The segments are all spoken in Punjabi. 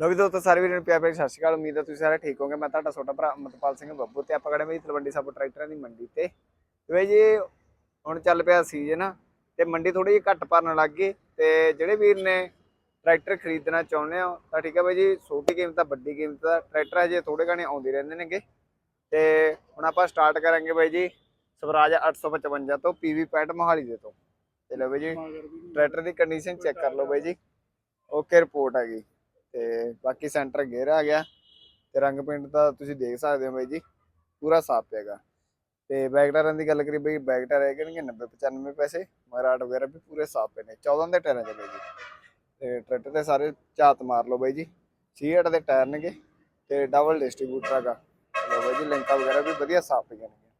ਲੋ ਵੀ ਦੋਸਤੋ, ਸਾਰੇ ਵੀਰਾਂ ਨੂੰ ਪਿਆਰ ਭਰੀ ਸਤਿ ਸ਼੍ਰੀ ਅਕਾਲ। ਉਮੀਦ ਹੈ ਤੁਸੀਂ ਸਾਰੇ ਠੀਕ ਹੋਵੋਗੇ। ਮੈਂ ਤੁਹਾਡਾ ਛੋਟਾ ਭਰਾ ਅਮਰਪਾਲ ਸਿੰਘ ਬੱਬੂ ਤੇ ਆਪਾਂ ਖੜੇ ਹਾਂ ਤਲਵੰਡੀ ਸਾਬੋ ਟਰੈਕਟਰਾਂ ਦੀ ਮੰਡੀ ਤੇ। ਤੇ ਬਈ ਜੀ, ਹੁਣ ਚੱਲ ਪਿਆ ਸੀਜ਼ਨ ਤੇ ਮੰਡੀ ਥੋੜੀ ਜਿਹੀ ਘੱਟ ਭਰਨ ਲੱਗ ਗਈ ਤੇ ਜਿਹੜੇ ਵੀਰ ਨੇ ਟਰੈਕਟਰ ਖਰੀਦਣਾ ਚਾਹੁੰਦੇ ਹੋ, ਤਾਂ ਠੀਕ ਹੈ ਬਈ ਜੀ, ਛੋਟੀ ਕੀਮਤ ਆ ਵੱਡੀ ਕੀਮਤ ਦਾ ਟਰੈਕਟਰ ਹਜੇ ਥੋੜੇ ਗਾਣੇ ਆਉਂਦੇ ਰਹਿੰਦੇ ਨੇਗੇ। ਤੇ ਹੁਣ ਆਪਾਂ ਸਟਾਰਟ ਕਰਾਂਗੇ ਬਈ ਜੀ, ਸਵਰਾਜ 855 ਤੋਂ ਪੀਵੀ 65 ਮੋਹਾਲੀ ਦੇ ਤੋਂ। ਤੇ ਲਓ ਬਈ ਜੀ ਟਰੈਕਟਰ ਦੀ ਕੰਡੀਸ਼ਨ ਚੈੱਕ ਕਰ ਲਓ ਬਈ ਜੀ। ਓਕੇ ਰਿਪੋਰਟ ਹੈਗੀ ਤੇ ਬਾਕੀ ਸੈਂਟਰ ਗੇਅਰ ਗਿਆ ਤੇ ਰੰਗ ਪਿੰਡ ਤਾਂ ਤੁਸੀਂ ਦੇਖ ਸਕਦੇ ਹੋ ਬਾਈ ਜੀ, ਪੂਰਾ ਸਾਫ਼ ਹੈਗਾ। ਤੇ ਬੈਕ ਟਾਇਰਾਂ ਦੀ ਗੱਲ ਕਰੀ ਬਈ ਬੈਕ ਟਾਇਰ ਹੈਗੇ ਨੇ 90 95 ਪੈਸੇ ਮਰਾਟ ਵਗੈਰਾ ਵੀ ਪੂਰੇ ਸਾਫ਼ ਪਏ ਨੇ 14 ਦੇ ਟਾਇਰਾਂ ਦੇ ਬਾਈ ਜੀ। ਤੇ ਟਰੈਕਟਰ ਦੇ ਸਾਰੇ ਝਾਤ ਮਾਰ ਲਓ ਬਾਈ ਜੀ 68 ਦੇ ਟਾਇਰ ਨੇਗੇ ਤੇ ਡਬਲ ਡਿਸਟ੍ਰੀਬਿਊਟਰ ਹੈਗਾ। ਲਓ ਬਾਈ ਜੀ, ਲਿੰਕਾਂ ਵਗੈਰਾ ਵੀ ਵਧੀਆ ਸਾਫ਼ ਪਈਆਂ ਨੇ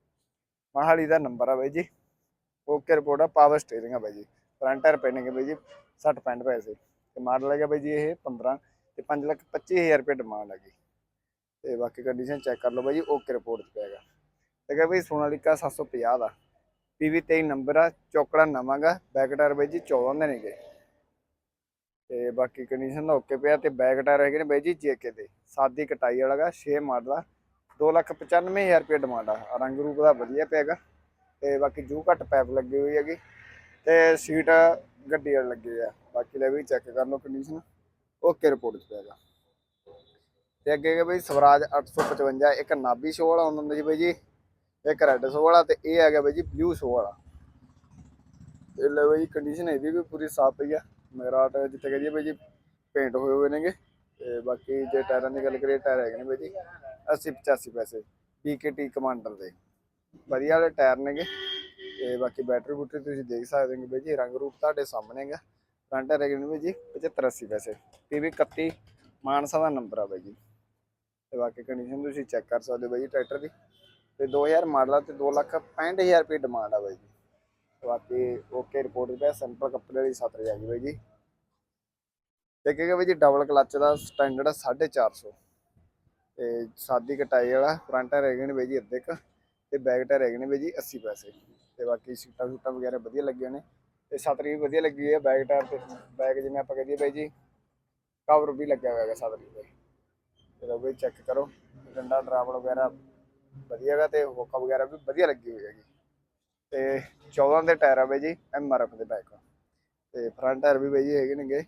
ਮਹਾਲੀ ਦਾ ਨੰਬਰ ਆ ਬਾਈ ਜੀ। ਓਕੇ ਰਿਪੋਰਟ ਆ ਪਾਵਰ ਸਟੀਅਰਿੰਗ ਆ ਬਾਈ ਜੀ। ਫਰੰਟ ਟਾਇਰ ਪਏ ਨੇਗੇ ਬਾਈ ਜੀ 60 65 ਪੈਸੇ। ਤੇ ਮਾਡਲ ਹੈਗਾ ਬਾਈ ਜੀ ਇਹ 15 ਤੇ 5 ਲੱਖ 25000 ਰੁਪਏ ਡਿਮਾਂਡ ਹੈਗੀ। ਤੇ ਬਾਕੀ ਕੰਡੀਸ਼ਨ ਚੈੱਕ ਕਰ ਲਓ ਬਾਈ ਜੀ ਓਕੇ ਰਿਪੋਰਟ ਤੇ ਪੈਗਾ ਤੇ ਕਹਿੰਦਾ ਬਈ, ਸੋਨਾਲੀਕਾ 750 ਦਾ। ਪੀਵੀ 23 ਨੰਬਰ ਆ, ਚੌਕੜਾ ਨਵਾਂਗਾ ਬੈਕ ਟਾਇਰ ਬਾਈ ਜੀ 14 ਦੇ ਨੇਗੇ। ਤੇ ਬਾਕੀ ਕੰਡੀਸ਼ਨ ਦਾ ਓਕੇ ਪਿਆ ਤੇ ਬੈਕ ਟਾਇਰ ਹੈਗੇ ਨੇ ਬਾਈ ਜੀ ਜੇਕੇ ਦੇ। ਸਾਦੀ ਕਟਾਈ ਵਾਲਾ ਗਾ 6 ਮਾਡਲ ਆ। 295000 ਰੁਪਏ ਡਿਮਾਂਡ ਆ। ਰੰਗ ਰੂਪ ਦਾ ਵਧੀਆ ਪਿਆਗਾ। ਤੇ ਬਾਕੀ ਜੂ ਘੱਟ ਪੈਪ ਲੱਗੀ ਹੋਈ ਹੈਗੀ। ਤੇ ਸੀਟ ਗੱਡੀ ਵਾਲੀ ਲੱਗੀ ਆ। ਬਾਕੀ ਲੈ ਵੀ ਚੈੱਕ ਕਰ ਲਓ ਕੰਡੀਸ਼ਨ ਓਕੇ ਰਿਪੋਰਟ ਚ ਪੈਗਾ ਤੇ ਅੱਗੇ ਹੈਗਾ ਬਈ ਸਵਰਾਜ 855 ਇੱਕ ਨਾਭੀ ਸ਼ੋ ਵਾਲਾ ਹੁੰਦਾ ਹੁੰਦਾ ਜੀ ਬਈ ਜੀ, ਇੱਕ ਰੈੱਡ ਸ਼ੋ ਵਾਲਾ ਤੇ ਇਹ ਹੈਗਾ ਬਈ ਜੀ ਬਲੂ ਸ਼ੋ ਵਾਲਾ। ਇਹ ਲੈ ਬਈ ਕੰਡੀਸ਼ਨ ਇਹਦੀ ਵੀ ਪੂਰੀ ਸਾਫ਼ ਪਈ ਆ। ਮੇਰਾਟ ਜਿੱਥੇ ਕਹਦੀ ਬਈ ਜੀ ਪੇਂਟ ਹੋਏ ਹੋਏ ਨੇਗੇ। ਤੇ ਬਾਕੀ ਜੇ ਟਾਇਰਾਂ ਦੀ ਗੱਲ ਕਰੀਏ, ਟਾਇਰ ਹੈਗੇ ਨੇ ਬਈ ਜੀ 80 85 ਪੈਸੇ BKT ਕਮਾਂਡਰ ਦੇ। ਵਧੀਆ ਵਾਲੇ ਟਾਇਰ ਨੇਗੇ। ਤੇ ਬਾਕੀ ਬੈਟਰੀ ਬੂਟਰੀ ਤੁਸੀਂ ਦੇਖ ਸਕਦੇ ਹੋ ਬਈ ਜੀ ਰੰਗ ਰੂਪ ਤੁਹਾਡੇ ਸਾਹਮਣੇ ਹੈਗਾ। ਫਰੰਟ ਹੈਗੇ ਨੇ ਬਈ ਜੀ 75 80 ਪੈਸੇ। PV 31 ਮਾਨਸਾ ਦਾ ਨੰਬਰ ਆ ਬਾਈ ਜੀ। ਤੇ ਬਾਕੀ ਕੰਡੀਸ਼ਨ ਤੁਸੀਂ ਚੈੱਕ ਕਰ ਸਕਦੇ ਹੋ ਬਾਈ ਜੀ ਟਰੈਕਟਰ ਦੀ। ਤੇ 2000 ਮਾਡਲ ਆ ਤੇ 2 ਲੱਖ 65000 ਰੁਪਏ ਡਿਮਾਂਡ ਆ ਬਾਈ ਜੀ। ਤੇ ਬਾਕੀ ਓਕੇ ਰਿਪੋਰਟ ਤੇ ਸਿੰਪਲ ਕੱਪੜੇ ਵਾਲੀ ਸਤਰ ਆ ਗਈ ਬਾਈ ਜੀ। ਦੇਖੇਗਾ ਬਾਈ ਜੀ ਡਬਲ ਕਲੱਚ ਦਾ ਸਟੈਂਡਰਡ 450 ਤੇ ਸਾਦੀ ਕਟਾਈ ਵਾਲਾ ਫਰੰਟ ਟਾਇਰ ਹੈਗੇ ਨੇ ਬਾਈ ਜੀ ਅੱਧੇ ਕ। ਤੇ ਬੈਕ ਟਾਇਰ ਹੈਗੇ ਨੇ ਬਾਈ ਜੀ 80 ਪੈਸੇ। ਤੇ ਬਾਕੀ ਸੀਟਾਂ ਸੂਟਾਂ ਵਗੈਰਾ ਵਧੀਆ ਲੱਗੀਆਂ ਨੇ। ਤੇ ਛਤਰੀ ਵੀ ਵਧੀਆ ਲੱਗੀ ਹੈ ਬੈਕ ਟਾਇਰ ਤੇ ਬੈਕ ਜਿਵੇਂ ਆਪਾਂ ਕਹਦੇ ਬਾਈ ਜੀ ਕਵਰ ਵੀ ਲੱਗਿਆ ਹੋਇਆ ਹੈਗਾ ਛਤਰੀ ਤੇ। ਚਲੋ ਬਈ ਚੈੱਕ ਕਰੋ, ਡੰਡਾ ਡਰਾਵਲ ਵਗੈਰਾ ਵਧੀਆ ਹੈਗਾ ਤੇ ਹੋਕਾ ਵਗੈਰਾ ਵੀ ਵਧੀਆ ਲੱਗੀ ਹੋਈ ਹੈਗੀ। ਤੇ 14 ਦੇ ਟਾਇਰ ਆ ਬਾਈ ਜੀ ਐਮਆਰਐਫ ਦੇ ਬੈਕ ਤੇ ਫਰੰਟ ਟਾਇਰ ਵੀ ਬਾਈ ਜੀ ਹੈਗੇ ਨੇਗੇ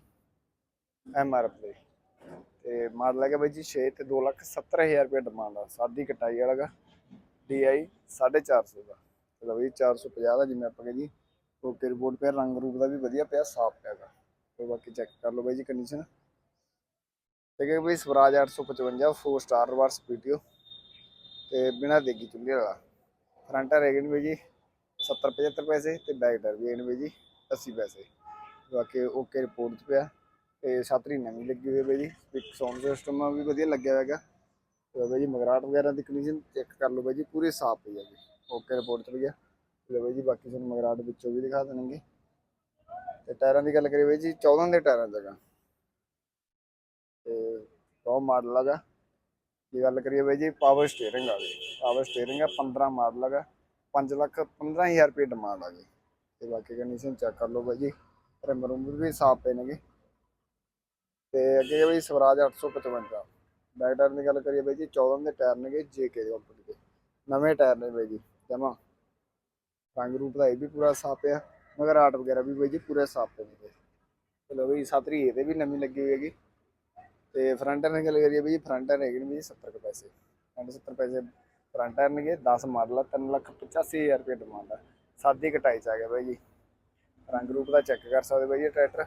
ਐਮਆਰਐਫ ਦੇ। ਤੇ ਮਾਡਲ ਹੈਗਾ ਬਾਈ ਜੀ 6 ਤੇ 2 ਲੱਖ 70000 ਰੁਪਏ ਡਿਮਾਂਡ ਆ, ਸਾਦੀ ਕਟਾਈ ਵਾਲਾ ਗਾ DI 450 ਦਾ। ਚਲੋ ਬਈ 450 ਦਾ ਜਿਵੇਂ ਆਪਾਂ ਕਹਿੰਦੇ ਓਕੇ ਰਿਪੋਰਟ ਪਿਆ, ਰੰਗ ਰੂਪ ਦਾ ਵੀ ਵਧੀਆ ਪਿਆ, ਸਾਫ਼ ਪਿਆਗਾ ਤੇ ਬਾਕੀ ਚੈੱਕ ਕਰ ਲਓ ਬਾਈ ਜੀ ਕੰਡੀਸ਼ਨ ਠੀਕ ਹੈ ਬਈ, ਸਵਰਾਜ 855 4 ਸਟਾਰ ਰਿਵਰਸ ਵੀਡੀਓ ਤੇ ਬਿਨਾ ਦੇਗੀ ਚੁੱਲ੍ਹੇ ਵਾਲਾ। ਫਰੰਟ ਟਾਇਰ ਹੈਗੇ ਨੇ ਬਈ ਜੀ 70 75 ਪੈਸੇ ਤੇ ਬੈਕ ਟਾਇਰ ਵੀ ਹੈਗੇ ਨੇ ਜੀ 80 ਪੈਸੇ। ਬਾਕੀ ਓਕੇ ਰਿਪੋਰਟ 'ਚ ਪਿਆ। ਤੇ ਛਤਰੀ ਨਵੀਂ ਲੱਗੀ ਹੋਈ ਹੈ ਬਈ ਜੀ। ਇੱਕ ਸਾਊਂਡ ਸਿਸਟਮ ਵੀ ਵਧੀਆ ਲੱਗਿਆ ਹੋਇਆ ਹੈਗਾ। ਤੇ ਬਈ ਜੀ ਮਗਰਾਟ ਵਗੈਰਾ ਦੀ ਕੰਡੀਸ਼ਨ ਚੈੱਕ ਕਰ ਲਓ ਬਈ ਜੀ, ਪੂਰੀ ਸਾਫ਼ ਪਈ ਹੈ ਜੀ। ਓਕੇ ਰਿਪੋਰਟ 'ਚ ਵੀ ਹੈ ਤੇ ਬਈ ਜੀ ਬਾਕੀ ਤੁਹਾਨੂੰ ਮਗਰਾਟ ਵਿੱਚੋਂ ਵੀ ਦਿਖਾ ਦੇਣਗੇ। ਤੇ ਟਾਇਰਾਂ ਦੀ ਗੱਲ ਕਰੀਏ ਬਈ ਜੀ 14 ਦੇ ਟਾਇਰਾਂ ਜਗ੍ਹਾ। ਤੇ ਟੌਪ ਮਾਡਲ ਹੈਗਾ ਜੇ ਗੱਲ ਕਰੀਏ ਬਾਈ ਜੀ ਪਾਵਰ ਸਟੀਅਰਿੰਗ ਆ ਗਈ ਪਾਵਰ ਸਟੀਅਰਿੰਗ ਆ 15 ਮਾਡਲ ਹੈਗਾ 5 ਲੱਖ 15000 ਰੁਪਏ ਡਿਮਾਂਡ ਆ ਗਈ ਤੇ ਬਾਕੀ ਕੰਡੀਸ਼ਨ ਚੈੱਕ ਕਰ ਲਓ ਬਾਈ ਜੀ। ਰਿਮ ਰੂਮ ਵੀ ਸਾਫ਼ ਪਏ ਨੇਗੇ। ਤੇ ਅੱਗੇ ਬਈ ਸਵਰਾਜ 855 ਬੈਕ ਟਾਇਰ ਦੀ ਗੱਲ ਕਰੀਏ ਬਾਈ ਜੀ 14 ਦੇ ਟਾਇਰ ਨੇਗੇ ਜੇਕੇ ਦੇ ਕੰਪਨੀ ਦੇ। ਨਵੇਂ ਟਾਇਰ ਨੇ ਬਾਈ ਜੀ, ਜਮਾ। ਰੰਗ ਰੂਪ ਦਾ ਇਹ ਵੀ ਪੂਰਾ ਸਾਫ਼ ਆ ਮਗਰ ਆਟ ਵਗੈਰਾ ਵੀ ਬਾਈ ਜੀ ਪੂਰੇ ਸਾਫ਼ ਪਏ ਨੇ ਚਲੋ ਬਈ ਸਤਰੀ ਇਹਦੇ ਵੀ ਨਵੀਂ ਲੱਗੀ ਹੋਈ ਹੈਗੀ। ਤੇ ਫਰੰਟ ਟਾਇਰ ਦੀ ਗੱਲ ਕਰੀਏ ਬਈ ਫਰੰਟ ਟਾਇਰ ਹੈਗੇ ਨੇ ਵੀ 70 ਕੁ ਪੈਸੇ। 70 ਪੈਸੇ ਫਰੰਟ ਟਾਇਰ ਨੇਗੇ 10 ਮਾਡਲ ਆ 3 ਲੱਖ 85000 ਰੁਪਏ ਡਿਮਾਂਡ ਆ। ਸਾਦੀ ਕਟਾਈ ਚ ਆ ਗਿਆ ਬਾਈ ਜੀ। ਰੰਗ ਰੂਪ ਦਾ ਚੈੱਕ ਕਰ ਸਕਦੇ ਬਾਈ ਜੀ ਟਰੈਕਟਰ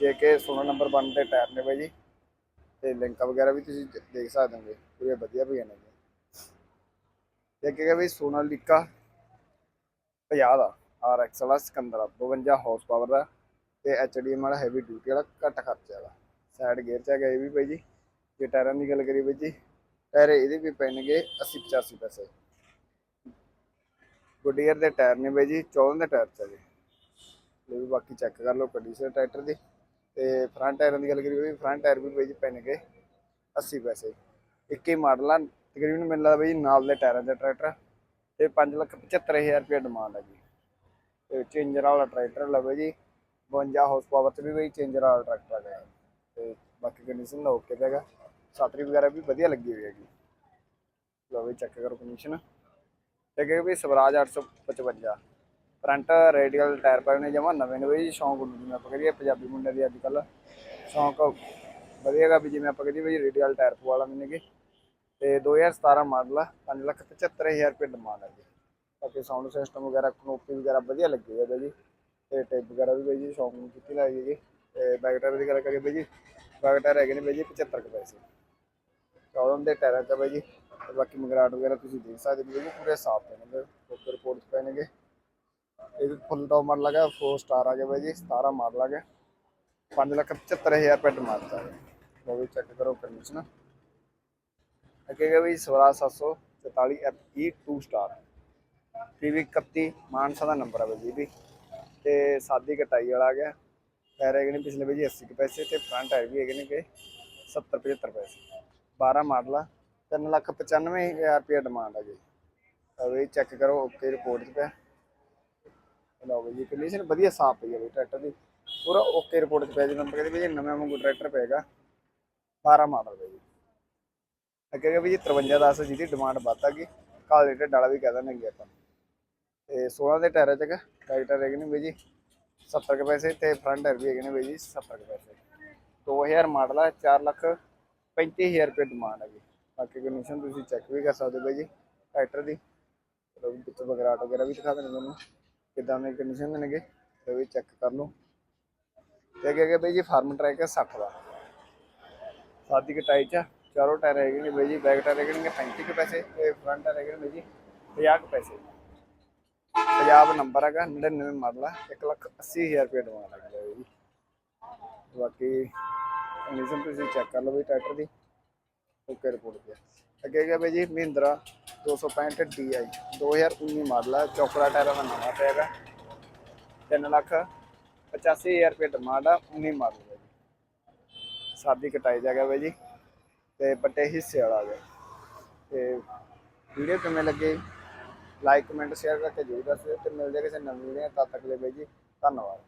ਜੇ ਕਿ 16 ਨੰਬਰ 1 'ਤੇ ਟਾਇਰ ਨੇ ਬਾਈ ਜੀ। ਤੇ ਲਿੰਕ ਵਗੈਰਾ ਵੀ ਤੁਸੀਂ ਦੇਖ ਸਕਦੇ ਹੋਗੇ। ਪੂਰੇ ਵਧੀਆ ਪਈਆਂ ਨੇ ਤੇ ਵੀ ਬਈ ਸੋਨਾਲੀਕਾ 50 ਦਾ ਆਰ ਐਕਸ ਵਾਲਾ ਸਿਕੰਦਰ ਆ, 52 ਹਾਰਸ ਪਾਵਰ ਦਾ। ਤੇ HDM ਵਾਲਾ ਹੈਵੀ ਡਿਊਟੀ ਵਾਲਾ ਘੱਟ ਖਰਚੇ ਵਾਲਾ। ਸਾਈਡ ਗੇਅਰ ਚ ਹੈਗਾ ਇਹ ਵੀ ਬਾਈ ਜੀ, ਜੇ ਟਾਇਰਾਂ ਦੀ ਗੱਲ ਕਰੀਏ ਬਾਈ ਜੀ, ਟਾਇਰ ਇਹਦੇ ਵੀ ਪੈਣਗੇ 80 85 ਪੈਸੇ। ਗੁੱਡੀਅਰ ਦੇ ਟਾਇਰ ਨੇ ਬਾਈ ਜੀ 14 ਦੇ ਟਾਇਰ ਚ ਹੈਗੇ। ਇਹ ਵੀ ਬਾਕੀ ਚੈੱਕ ਕਰ ਲਓ ਕੰਡੀਸ਼ਨ ਟਰੈਕਟਰ ਦੀ। ਤੇ ਫਰੰਟ ਟਾਇਰਾਂ ਦੀ ਗੱਲ ਕਰੀਏ ਵੀ ਫਰੰਟ ਟਾਇਰ ਵੀ ਬਾਈ ਜੀ ਪੈਣਗੇ 80 ਪੈਸੇ। ਇੱਕ ਹੀ ਮਾਡਲ ਆ, ਤਕਰੀਬਨ ਮੈਨੂੰ ਲੱਗਦਾ ਬਾਈ ਜੀ ਨਾਲ ਦੇ ਟਾਇਰਾਂ ਦਾ ਟਰੈਕਟਰ ਤੇ 5 ਲੱਖ 75000 ਰੁਪਏ ਡਿਮਾਂਡ ਹੈ ਜੀ। ਤੇ ਚੇਂਜਰ ਵਾਲਾ ਟਰੈਕਟਰ ਲਵੇ ਜੀ 52 ਹਾਰਸ ਪਾਵਰ ਤੇ ਵੀ ਬਈ ਚੇਂਜਰ ਵਾਲਾ ਟਰੈਕਟਰ ਹੈਗਾ ਹੈ। ਤੇ ਬਾਕੀ ਕੰਡੀਸ਼ਨ ਦਾ ਓਕੇ ਹੈਗਾ ਸਾਤਰੀ ਵਗੈਰਾ ਵੀ ਵਧੀਆ ਲੱਗੀ ਹੋਈ ਹੈਗੀ। ਲਓ ਵੀ ਚੈੱਕ ਕਰੋ ਕੰਡੀਸ਼ਨ ਤੇ ਕਿ ਵੀ ਸਵਰਾਜ 855 ਫਰੰਟ ਰੇਡੀਅਲ ਟਾਇਰ ਪਾਏ ਨੇ ਜਮਾ ਨਵੇਂ ਨੇ ਬਈ ਜੀ, ਸ਼ੌਂਕ ਨੂੰ ਜਿਵੇਂ ਆਪਾਂ ਕਰੀਏ ਪੰਜਾਬੀ ਮੁੰਡੇ ਦੀ ਅੱਜ ਕੱਲ ਸ਼ੌਂਕ ਵਧੀਆ ਹੈਗਾ ਵੀ ਜਿਵੇਂ ਆਪਾਂ ਕਰੀਏ ਬਈ ਰੇਡੀਅਲ ਟਾਇਰ ਪਵਾ ਲਾਂਗੇ ਨੇਗੇ ਤੇ 2017 ਮਾਡਲ ਆ 575000 ਰੁਪਏ ਡਿਮਾਂਡ ਹੈ ਜੀ। ਬਾਕੀ ਸਾਊਂਡ ਸਿਸਟਮ ਵਗੈਰਾ ਕਨੋਪੀ ਵਗੈਰਾ ਵਧੀਆ ਲੱਗੀ ਹੋਈ ਹੈ ਜੀ। ਤੇ ਟੇਪ ਵਗੈਰਾ ਵੀ ਬਈ ਜੀ, ਸ਼ੌਂਕ ਨੂੰ ਕੀਤੀ ਲਾਈ ਜੀ ਤੇ ਬੈਕ ਟਾਇਰ ਦੀ ਗੱਲ ਕਰੀਏ ਬਈ ਜੀ ਬੈਕ ਟਾਇਰ ਹੈਗੇ ਨੇ ਬਈ ਜੀ 75 ਕੁ ਪੈਸੇ। 14 ਦੇ ਟਾਇਰਾਂ ਤੇ ਬਈ ਜੀ, ਤੇ ਬਾਕੀ ਮਗਰਾਟ ਵਗੈਰਾ ਤੁਸੀਂ ਦੇਖ ਸਕਦੇ ਹੋ ਜੀ, ਪੂਰੇ ਸਾਫ਼ ਨੇ ਓਕੇ ਰਿਪੋਰਟ ਪਏ ਨੇਗੇ। ਇਹ ਫੁੱਲ ਟੌਪ ਮਾਡਲ ਹੈਗਾ 4 ਸਟਾਰ ਆ ਗਿਆ ਬਾਈ ਜੀ 17 ਮਾਡਲ ਆ ਗਿਆ। 575000 ਰੁਪਏ ਡਿਮਾਂਡ ਦਾ ਹੈ ਉਹ ਵੀ ਚੈੱਕ ਕਰੋ ਕੰਡੀਸ਼ਨ ਅੱਗੇ ਗਿਆ ਬਈ Swaraj 744 E 2 star PV 31 Mansa ਦਾ ਨੰਬਰ ਆ ਬਾਈ ਜੀ ਵੀ। ਤੇ ਸਾਦੀ ਕਟਾਈ ਵਾਲਾ ਆ ਗਿਆ। ਟਾਇਰ ਹੈਗੇ ਨੇ ਪਿਛਲੇ ਬਾਈ ਜੀ 80 ਕੁ ਪੈਸੇ ਤੇ ਫਰੰਟ ਟਾਇਰ ਵੀ ਹੈਗੇ ਨੇ ਕਿ 70 75 ਪੈਸੇ। 12 ਮਾਡਲ ਆ 395000 ਰੁਪਏ ਡਿਮਾਂਡ ਆ ਜੀ। ਤਾਂ ਚੈੱਕ ਕਰੋ ਓਕੇ ਰਿਪੋਰਟ 'ਚ ਪਿਆ। ਲਓ ਜੀ ਕੰਡੀਸ਼ਨ ਵਧੀਆ ਸਾਫ਼ ਪਈ ਆ ਬਈ ਟਰੈਕਟਰ ਦੀ। ਪੂਰਾ ਓਕੇ ਰਿਪੋਰਟ 'ਚ ਪਿਆ ਜੀ ਨੰਬਰ ਕਹਿੰਦੇ ਵੀ ਜੀ ਨਵੇਂ ਵਾਂਗੂ ਟਰੈਕਟਰ ਪਏਗਾ। 12 ਮਾਡਲ ਬਈ ਜੀ। ਅੱਗੇ ਵੀ ਜੀ 5310 ਜਿਹਦੀ ਡਿਮਾਂਡ ਵੱਧ ਆ ਗਈ। ਕਾਲੇ ਢਿੱਡ ਵਾਲਾ ਵੀ ਕਹਿ ਦਿੰਦੇ ਆਪਾਂ। ਤੇ 16 ਦੇ ਟਾਇਰਾਂ 'ਚ ਟਰੈਕਟਰ ਹੈਗੇ ਨੇ ਬਈ ਜੀ। 70 ਕੁ ਪੈਸੇ ਤੇ ਫਰੰਟ ਟਾਇਰ ਵੀ ਹੈਗੇ ਨੇ ਬਾਈ ਜੀ 70 ਕੁ ਪੈਸੇ। 2000 ਮਾਡਲ ਆ 4 ਲੱਖ 35000 ਰੁਪਏ ਡਿਮਾਂਡ ਹੈਗੀ ਬਾਕੀ ਕੰਡੀਸ਼ਨ ਤੁਸੀਂ ਚੈੱਕ ਵੀ ਕਰ ਸਕਦੇ ਹੋ ਬਾਈ ਜੀ, ਟਰੈਕਟਰ ਦੀ। ਚਲੋ ਵਿੱਚ ਵਗੈਰਾ ਵਗੈਰਾ ਵੀ ਦਿਖਾ ਦਿੰਦੇ ਤੁਹਾਨੂੰ, ਕਿਦਾਂ ਦੇ ਕੰਡੀਸ਼ਨ ਦੇਣਗੇ ਨੇਗੇ ਤੇ ਵੀ ਚੈੱਕ ਕਰ ਲਓ। ਤੇ ਅੱਗੇ ਅੱਗੇ ਬਈ ਜੀ ਫਾਰਮ ਟਰੈਕ ਹੈ 60 ਦਾ। ਸਾਦੀ ਕਟਾਈ ਚ ਚਾਰੋਂ ਟਾਇਰ ਹੈਗੇ ਨੇ ਬਾਈ ਜੀ ਬੈਕ ਟਾਇਰ ਹੈਗੇ ਨੇ 35 ਕੁ ਪੈਸੇ ਤੇ ਫਰੰਟ ਟਾਇਰ ਹੈਗੇ ਨੇ ਬਾਈ ਜੀ 50 ਕੁ ਪੈਸੇ। ਪੰਜਾਬ ਨੰਬਰ ਹੈਗਾ 99 ਮਾਡਲ ਆ 1 ਲੱਖ 80 ਹਜ਼ਾਰ ਰੁਪਏ ਡਿਮਾਂਡ ਹੈਗੀ ਹੈ ਜੀ। ਬਾਕੀ ਕੰਡੀਸ਼ਨ ਤੁਸੀਂ ਚੈੱਕ ਕਰ ਲਓ ਵੀ ਟਰੈਕਟਰ ਦੀ। ਓਕੇ ਰਿਪੋਰਟ ਤੇ ਅੱਗੇ ਗਿਆ ਬਈ ਜੀ, ਮਹਿੰਦਰਾ 265 DI 2019 ਮਾਡਲ ਆ ਚੌਕੜਾ ਟਾਇਰਾਂ ਦਾ ਨਵਾਂ ਪਿਆ ਹੈਗਾ 3 ਲੱਖ 85000 ਰੁਪਏ ਡਿਮਾਂਡ ਆ 19 ਮਾਡਲ ਹੈ ਜੀ। ਸਾਦੀ ਕਟਾਈ ਜਾਗਾ ਗਿਆ ਬਈ ਜੀ, ਤੇ ਵੱਡੇ ਹਿੱਸੇ ਵਾਲਾ ਗਿਆ। ਤੇ ਵੀਡੀਓ ਕਿਵੇਂ ਲੱਗੇ? ਲਾਈਕ ਕਮੈਂਟ ਸ਼ੇਅਰ ਕਰਕੇ ਜਰੂਰ ਦੱਸਿਓ ਤੇ ਮਿਲਦੇ ਕਿਸੇ ਨਵੀਂ ਵੀਡੀਓ ਤਦ ਤੱਕ ਲਈ ਬਈ ਜੀ, ਧੰਨਵਾਦ।